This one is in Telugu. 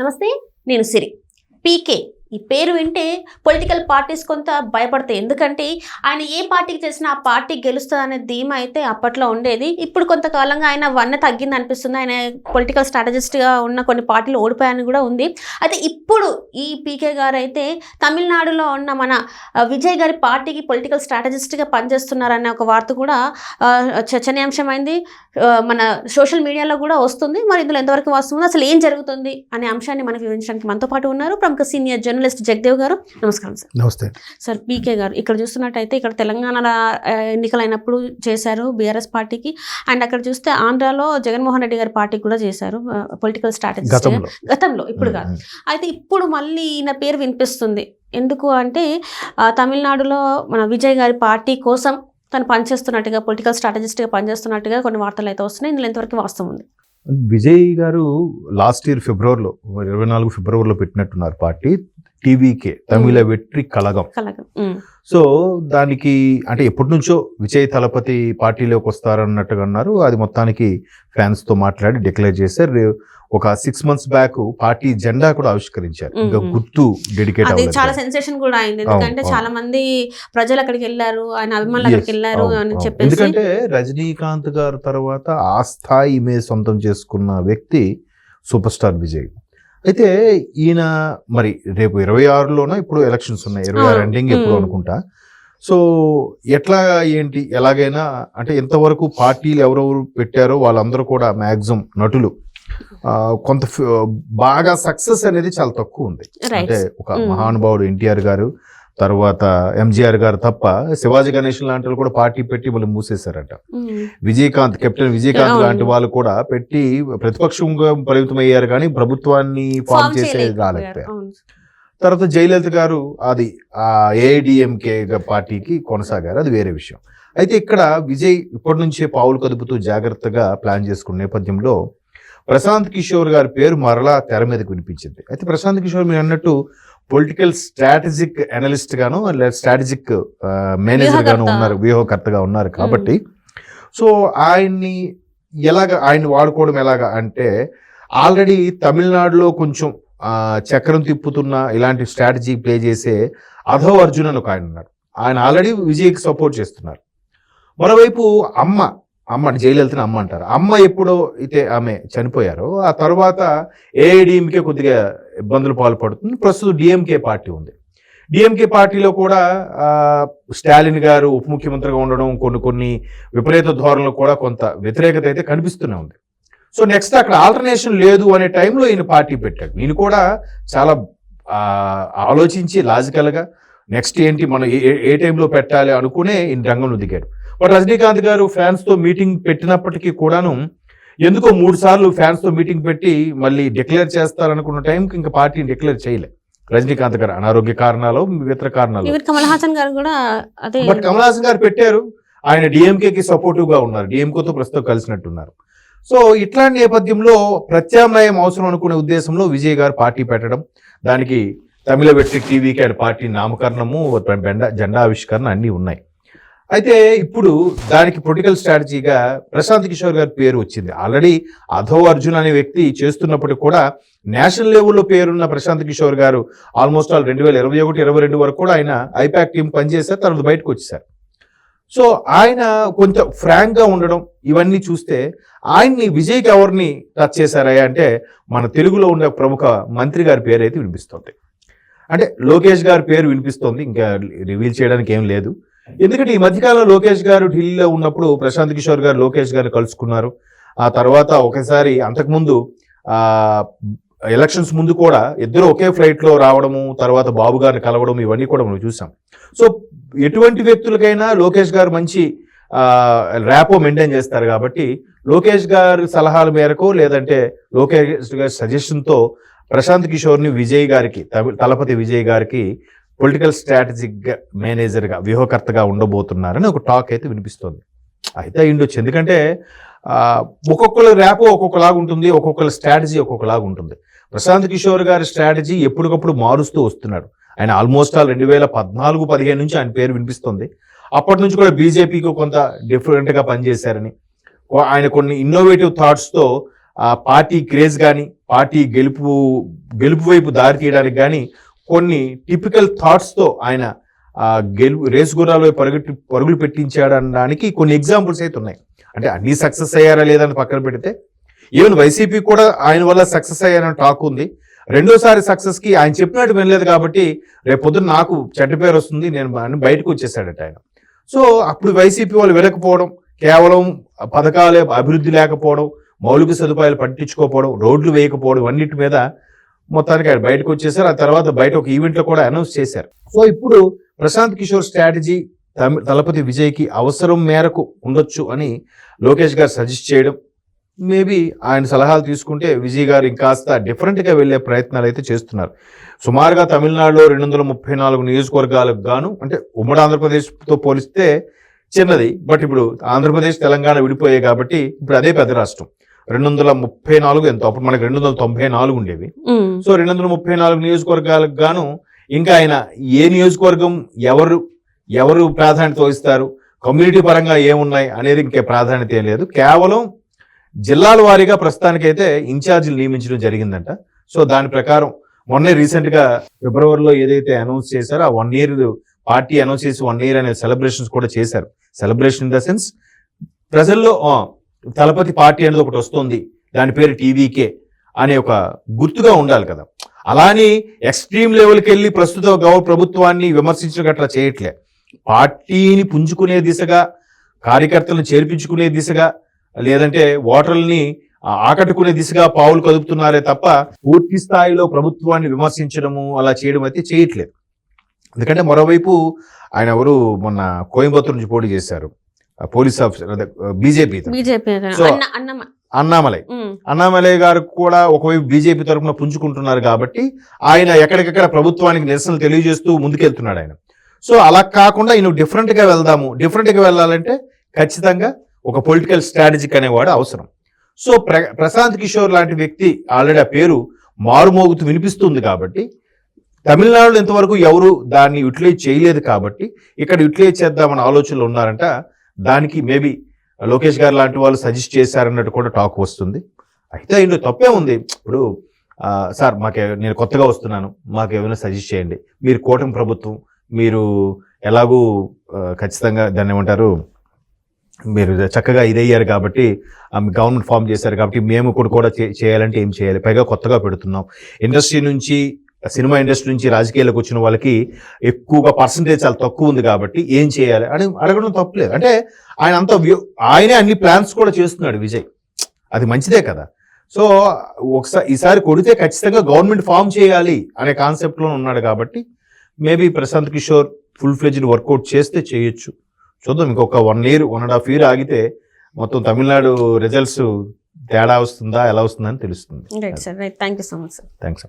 నమస్తే నేను సిరి. పీకే ఈ పేరు వింటే పొలిటికల్ పార్టీస్ కొంత భయపడతాయి. ఎందుకంటే ఆయన ఏ పార్టీకి చేసినా ఆ పార్టీ గెలుస్తుంది అనే ధీమా అయితే అప్పట్లో ఉండేది. ఇప్పుడు కొంతకాలంగా ఆయన వన్న తగ్గింది అనిపిస్తుంది. ఆయన పొలిటికల్ స్ట్రాటజిస్ట్గా ఉన్న కొన్ని పార్టీలు ఓడిపోయాయని కూడా ఉంది. అయితే ఇప్పుడు ఈ పీకే గారు అయితే తమిళనాడులో ఉన్న మన విజయ్ గారి పార్టీకి పొలిటికల్ స్ట్రాటజిస్ట్గా పనిచేస్తున్నారనే ఒక వార్త కూడా చర్చనీయాంశమైంది మన సోషల్ మీడియాలో కూడా వస్తుంది. మరి ఇందులో ఎంతవరకు వస్తుంది అసలు ఏం జరుగుతుంది? అనే అంశాన్ని మనకు వివరించడానికి మనతో పాటు ఉన్నారు. ప్రముఖ సీనియర్ జర్నలిస్ట్ జగదేవ్ గారు నమస్కారం సార్. నమస్తే. సార్ పీకే గారు ఇక్కడ చూస్తున్నట్టయితే ఇక్కడ తెలంగాణలో ఆ, ఎన్నికలైనప్పుడు చేశారు బీఆర్ఎస్ పార్టీకి. అండ్ అక్కడ చూస్తే ఆంధ్రాలో జగన్మోహన్ రెడ్డి గారి పార్టీకి కూడా చేశారు పొలిటికల్ స్ట్రాటజిస్ట్ గతంలో. ఇప్పుడు కాదు. అయితే ఇప్పుడు మళ్ళీ ఈయన పేరు వినిపిస్తుంది. ఎందుకు అంటే తమిళనాడులో మన విజయ్ గారి పార్టీ కోసం తను పనిచేస్తున్నట్టుగా పొలిటికల్ స్ట్రాటజిస్ట్గా పనిచేస్తున్నట్టుగా కొన్ని వార్తలు అయితే వస్తున్నాయి. ఇందులో ఎంతవరకు వాస్తవం ఉంది. విజయ్ గారు లాస్ట్ ఇయర్ ఫిబ్రవరిలో ఇరవై నాలుగు ఫిబ్రవరిలో పెట్టినట్టున్నారు party. TVK Tamil Vettri Kazhagam. So దానికి అంటే ఎప్పటి నుంచో విజయ్ తలపతి పార్టీలోకి వస్తారన్నట్టుగా అన్నారు. అది మొత్తానికి ఫ్యాన్స్తో మాట్లాడి డిక్లేర్ చేశారు. ఒక సిక్స్ మంత్స్ బ్యాక్ పార్టీ జెండా కూడా ఆవిష్కరించారు. ఇంకా. గుర్తు డెడికేట్ అది చాలా సెన్సేషన్ కూడా అయింది. ఎందుకంటే. చాలా మంది ప్రజలు అక్కడికి వెళ్ళారు ఆయన అభిమానులు అక్కడికి వెళ్ళారు అని. చెప్పేసి. ఎందుకంటే రజనీకాంత్ గారు తర్వాత ఆ స్థాయి ఇమేజ్ సొంతం చేసుకున్న వ్యక్తి సూపర్ స్టార్ విజయ్. అయితే ఈయన మరి రేపు ఇరవై ఆరులోనో ఇప్పుడు ఎలక్షన్స్ ఉన్నాయి ఇరవై ఆరు. ఎండింగ్ ఎప్పుడు. అనుకుంటా సో ఎట్లా ఏంటి ఎలాగైనా అంటే ఎంతవరకు పార్టీలు ఎవరెవరు పెట్టారో వాళ్ళందరూ కూడా మ్యాక్సిమం నటులు కొంత బాగా సక్సెస్ అనేది చాలా తక్కువ ఉంది అంటే ఒక. మహానుభావుడు ఎన్టీఆర్ గారు తర్వాత ఎంజీఆర్ గారు తప్ప శివాజీ గణేషన్ లాంటి వాళ్ళు కూడా పార్టీ పెట్టి మళ్ళీ మూసేశారట. విజయకాంత్ కెప్టెన్ విజయకాంత్. లాంటి వాళ్ళు కూడా పెట్టి ప్రతిపక్షంగా పరిమితం అయ్యారు కానీ ప్రభుత్వాన్ని ఫామ్ చేసే. తర్వాత జయలలిత గారు అది ఆ ఏఐడిఎంకే పార్టీకి కొనసాగారు. అది వేరే విషయం. అయితే ఇక్కడ విజయ్ ఇప్పటి నుంచే పావులు కదుపుతూ జాగ్రత్తగా ప్లాన్ చేసుకున్న నేపథ్యంలో ప్రశాంత్ కిషోర్ గారి పేరు మరలా తెర మీదకి వినిపించింది. అయితే ప్రశాంత్ కిషోర్ మీరు అన్నట్టు పొలిటికల్ స్ట్రాటజిక్ అనలిస్ట్ గాను స్ట్రాటజిక్ మేనేజర్ గాను. ఉన్నారు వ్యూహకర్తగా ఉన్నారు కాబట్టి. సో ఆయన్ని ఎలాగ ఆయన వాడుకోవడం ఎలాగా అంటే ఆల్రెడీ తమిళనాడులో కొంచెం చక్రం తిప్పుతున్న ఇలాంటి స్ట్రాటజీ ప్లే చేసే అధో అర్జున్ అని ఒక ఆయన ఉన్నారు ఆయన ఆల్రెడీ విజయ్కి సపోర్ట్ చేస్తున్నారు. మరోవైపు అమ్మ అమ్మ జయలలితని అమ్మ అంటారు. అమ్మ ఎప్పుడో అయితే ఆమె చనిపోయారో. ఆ తర్వాత ఏఐడిఎంకే కొద్దిగా ఇబ్బందులు పాల్పడుతుంది. ప్రస్తుతం డిఎంకే పార్టీ ఉంది. డిఎంకే పార్టీలో కూడా స్టాలిన్ గారు ఉప ముఖ్యమంత్రిగా ఉండడం కొన్ని కొన్ని విపరీత ధోరణులు కూడా కొంత వ్యతిరేకత అయితే కనిపిస్తూనే ఉంది. సో నెక్స్ట్ అక్కడ ఆల్టర్నేషన్ లేదు అనే టైంలో ఈయన పార్టీ పెట్టాడు. ఈయన కూడా చాలా ఆలోచించి లాజికల్గా నెక్స్ట్ ఏంటి మనం ఏ- ఏ టైంలో పెట్టాలి అనుకునే ఈయన రంగంలో దిగాడు. రజనీకాంత్ గారు ఫ్యాన్స్తో మీటింగ్ పెట్టినప్పటికీ కూడాను ఎందుకో మూడు సార్లు ఫ్యాన్స్తో మీటింగ్ పెట్టి మళ్ళీ డిక్లేర్ చేస్తారనుకున్న టైంకి ఇంకా పార్టీని డిక్లేర్ చేయలే రజనీకాంత్ గారు అనారోగ్య కారణాలు ఇతర కారణాలు. కమల్ హాసన్ గారు కూడా అదే బట్ కమల్ హాసన్ గారు పెట్టారు. ఆయన DMK కి సపోర్టివ్గా ఉన్నారు. డిఎంకేతో ప్రస్తుతం కలిసినట్టున్నారు. సో ఇట్లాంటి నేపథ్యంలో ప్రత్యామ్నాయం అవసరం అనుకునే ఉద్దేశంలో విజయ్ గారు పార్టీ పెట్టడం దానికి తమిళ వెట్రి టీవీకి ఆయన పార్టీ నామకరణము జెండా ఆవిష్కరణ అన్నీ ఉన్నాయి. అయితే ఇప్పుడు దానికి పొలిటికల్ స్ట్రాటజీగా ప్రశాంత్ కిషోర్ గారి పేరు వచ్చింది. ఆల్రెడీ అధో అర్జున్ అనే వ్యక్తి చేస్తున్నప్పటికీ కూడా నేషనల్ లెవెల్లో పేరున్న ప్రశాంత్ కిషోర్ గారు ఆల్మోస్ట్ ఆల్ రెండు వేల ఇరవై ఒకటి ఇరవై రెండు వరకు కూడా ఆయన ఐపాక్ టీం పనిచేశారు తర్వాత బయటకు వచ్చేసారు సో ఆయన కొంచెం ఫ్రాంక్గా ఉండడం ఇవన్నీ చూస్తే ఆయన్ని విజయ్కి ఎవరిని టచ్ చేశారా అంటే మన తెలుగులో ఉన్న ప్రముఖ మంత్రి గారి పేరు అయితే వినిపిస్తుంది. అంటే లోకేష్ గారి పేరు వినిపిస్తోంది ఇంకా రివీల్ చేయడానికి ఏం లేదు. ఎందుకంటే ఈ మధ్యకాలంలో లోకేష్ గారు ఢిల్లీలో ఉన్నప్పుడు ప్రశాంత్ కిషోర్ గారు లోకేష్ గారు కలుసుకున్నారు. ఆ తర్వాత ఒకసారి అంతకుముందు ఆ ఎలక్షన్స్ ముందు కూడా ఇద్దరు ఒకే ఫ్లైట్లో రావడము తర్వాత బాబు గారిని కలవడం ఇవన్నీ కూడా మనం చూసాం. సో ఎటువంటి వ్యక్తులకైనా లోకేష్ గారు మంచి ర్యాపో మెయింటైన్ చేస్తారు కాబట్టి లోకేష్ గారి సలహాల మేరకు లేదంటే లోకేష్ గారి సజెషన్తో ప్రశాంత్ కిషోర్ని విజయ్ గారికి తలపతి విజయ్ గారికి పొలిటికల్ స్ట్రాటజిక్గా మేనేజర్గా వ్యూహకర్తగా ఉండబోతున్నారని ఒక టాక్ అయితే వినిపిస్తోంది. అయితే అయ్యుండొచ్చు ఎందుకంటే ఒక్కొక్కరు ర్యాపు ఒక్కొక్కలాగా ఉంటుంది ఒక్కొక్కరి స్ట్రాటజీ ఒక్కొక్కలాగా ఉంటుంది. ప్రశాంత్ కిషోర్ గారి స్ట్రాటజీ ఎప్పటికప్పుడు మారుస్తూ వస్తున్నాడు ఆయన ఆల్మోస్ట్ ఆల్ రెండు వేల పద్నాలుగు పదిహేను నుంచి ఆయన పేరు వినిపిస్తుంది. అప్పటి నుంచి కూడా బీజేపీకి కొంత డిఫరెంట్గా పనిచేశారని. ఆయన కొన్ని ఇన్నోవేటివ్ థాట్స్తో పార్టీ క్రేజ్ కానీ పార్టీ గెలుపు గెలుపు వైపు దారి తీయడానికి కానీ కొన్ని టిపికల్ థాట్స్తో ఆయన ఆ గెలుపు రేసు గుర్రాలు పరుగు పరుగులు పెట్టించాడు అనడానికి కొన్ని ఎగ్జాంపుల్స్ అయితే ఉన్నాయి. అంటే అన్ని సక్సెస్ అయ్యారా లేదని పక్కన పెడితే ఈవెన్ వైసీపీ కూడా ఆయన వల్ల సక్సెస్ అయ్యారని టాక్ ఉంది. రెండోసారి సక్సెస్కి ఆయన చెప్పినట్టు వినలేదు కాబట్టి రేపు పొద్దున్న నాకు చెడ్డ పేరు వస్తుంది నేను అని బయటకు వచ్చేసాడట ఆయన. సో అప్పుడు వైసీపీ వాళ్ళు వినకపోవడం కేవలం పథకాలే అభివృద్ధి లేకపోవడం మౌలిక సదుపాయాలు పట్టించుకోకపోవడం రోడ్లు వేయకపోవడం అన్నిటి మీద మొత్తానికి ఆయన బయటకు వచ్చేసారు. ఆ తర్వాత బయట ఒక ఈవెంట్లో కూడా అనౌన్స్ చేశారు. సో ఇప్పుడు ప్రశాంత్ కిషోర్ స్ట్రాటజీ తమి- తలపతి విజయ్కి అవసరం మేరకు ఉండొచ్చు అని లోకేష్ గారు సజెస్ట్ చేయడం. మేబీ ఆయన సలహాలు తీసుకుంటే విజయ్ గారు ఇంకాస్త డిఫరెంట్గా వెళ్ళే ప్రయత్నాలు అయితే చేస్తున్నారు. సుమారుగా తమిళనాడులో రెండు వందల ముప్పై నాలుగు నియోజకవర్గాలకు గాను అంటే ఉమ్మడి ఆంధ్రప్రదేశ్తో పోలిస్తే చిన్నది. బట్ ఇప్పుడు ఆంధ్రప్రదేశ్ తెలంగాణ విడిపోయాయి కాబట్టి ఇప్పుడు అదే పెద్ద రాష్ట్రం. రెండు వందల ముప్పై నాలుగు ఎంతో అప్పుడు మనకి రెండు వందల తొంభై నాలుగు ఉండేవి. సో రెండు వందల ముప్పై నాలుగు నియోజకవర్గాలకు గాను ఇంకా ఆయన ఏ నియోజకవర్గం ఎవరు ఎవరు ప్రాధాన్యత వహిస్తారు కమ్యూనిటీ పరంగా ఏమున్నాయి అనేది ఇంకే ప్రాధాన్యత ఏం లేదు. కేవలం జిల్లాల వారీగా ప్రస్తుతానికైతే ఇన్ఛార్జీలు నియమించడం జరిగిందంట. సో దాని ప్రకారం మొన్నే రీసెంట్గా ఫిబ్రవరిలో ఏదైతే అనౌన్స్ చేశారో ఆ వన్ ఇయర్ పార్టీ అనౌన్స్ చేసి వన్ ఇయర్ అనే సెలబ్రేషన్స్ కూడా చేశారు. సెలబ్రేషన్ ఇన్ ద సెన్స్ ప్రజల్లో తలపతి పార్టీ అనేది ఒకటి వస్తుంది. దాని పేరు టీవీకే అనే ఒక గుర్తుగా ఉండాలి కదా. అలానే ఎక్స్ట్రీమ్ లెవెల్కి వెళ్ళి ప్రస్తుత గౌరవ ప్రభుత్వాన్ని విమర్శించడం అట్లా చేయట్లే. పార్టీని పుంజుకునే దిశగా కార్యకర్తలను చేర్పించుకునే దిశగా లేదంటే ఓటర్లని ఆకట్టుకునే దిశగా పావులు కదుపుతున్నారే తప్ప పూర్తి స్థాయిలో ప్రభుత్వాన్ని విమర్శించడము అలా చేయడం అయితే చేయట్లేదు. ఎందుకంటే మరోవైపు ఆయన ఎవరు మొన్న కోయంబత్తూరు నుంచి పోటీ చేశారు. పోలీస్ ఆఫీసర్ అదే బీజేపీ సో- అన్న అన్నమ అన్నామలై. అన్నామలై గారు కూడా ఒకవైపు బీజేపీ తరఫున పుంజుకుంటున్నారు కాబట్టి ఆయన ఎక్కడికెక్కడ ప్రభుత్వానికి నిరసనలు తెలియజేస్తూ ముందుకెళ్తున్నాడు ఆయన. సో అలా కాకుండా ఈయన డిఫరెంట్గా వెళ్దాము. డిఫరెంట్గా వెళ్ళాలంటే ఖచ్చితంగా ఒక పొలిటికల్ స్ట్రాటజిక్ అనేవాడు అవసరం. సో ప్ర ప్రశాంత్ కిషోర్ లాంటి వ్యక్తి ఆల్రెడీ ఆ పేరు మారుమోగుతూ వినిపిస్తుంది కాబట్టి తమిళనాడులో ఇంతవరకు ఎవరు దాన్ని యూటిలైజ్ చేయలేదు కాబట్టి ఇక్కడ యూటిలైజ్ చేద్దామన్న ఆలోచనలు ఉన్నారంట దానికి మేబీ లోకేష్ గారు లాంటి వాళ్ళు సజెస్ట్ చేశారన్నట్టు కూడా టాక్ వస్తుంది. అయితే ఇందులో తప్పే ఉంది. ఇప్పుడు సార్ మాకే నేను కొత్తగా వస్తున్నాను. మాకు ఏమైనా సజెస్ట్ చేయండి. మీరు కూటమి ప్రభుత్వం మీరు ఎలాగూ ఖచ్చితంగా దాన్ని ఏమంటారు మీరు చక్కగా ఇదయ్యారు కాబట్టి గవర్నమెంట్ ఫామ్ చేశారు కాబట్టి మేము కూడా కూడా చే- చేయాలంటే ఏం చేయాలి? పైగా కొత్తగా పెడుతున్నాం. ఇండస్ట్రీ నుంచి సినిమా ఇండస్ట్రీ నుంచి రాజకీయాలకు వచ్చిన వాళ్ళకి ఎక్కువగా పర్సంటేజ్ చాలా తక్కువ ఉంది కాబట్టి ఏం చేయాలి అని అడగడం తప్పులేదు అంటే ఆయన అంత ఆయనే అన్ని ప్లాన్స్ కూడా చేస్తున్నాడు విజయ్. అది మంచిదే కదా. సో ఒకసారి ఈసారి కొడితే ఖచ్చితంగా గవర్నమెంట్ ఫామ్ చేయాలి అనే కాన్సెప్ట్లో ఉన్నాడు కాబట్టి maybe Prashant Kishor full fledged workout చేస్తే చేయొచ్చు. చూద్దాం ఇంకొక one year one and half year ఆగితే మొత్తం తమిళనాడు రిజల్ట్స్ తేడా వస్తుందా ఎలా వస్తుందని తెలుస్తుంది. Right sir right thank you so much sir thanks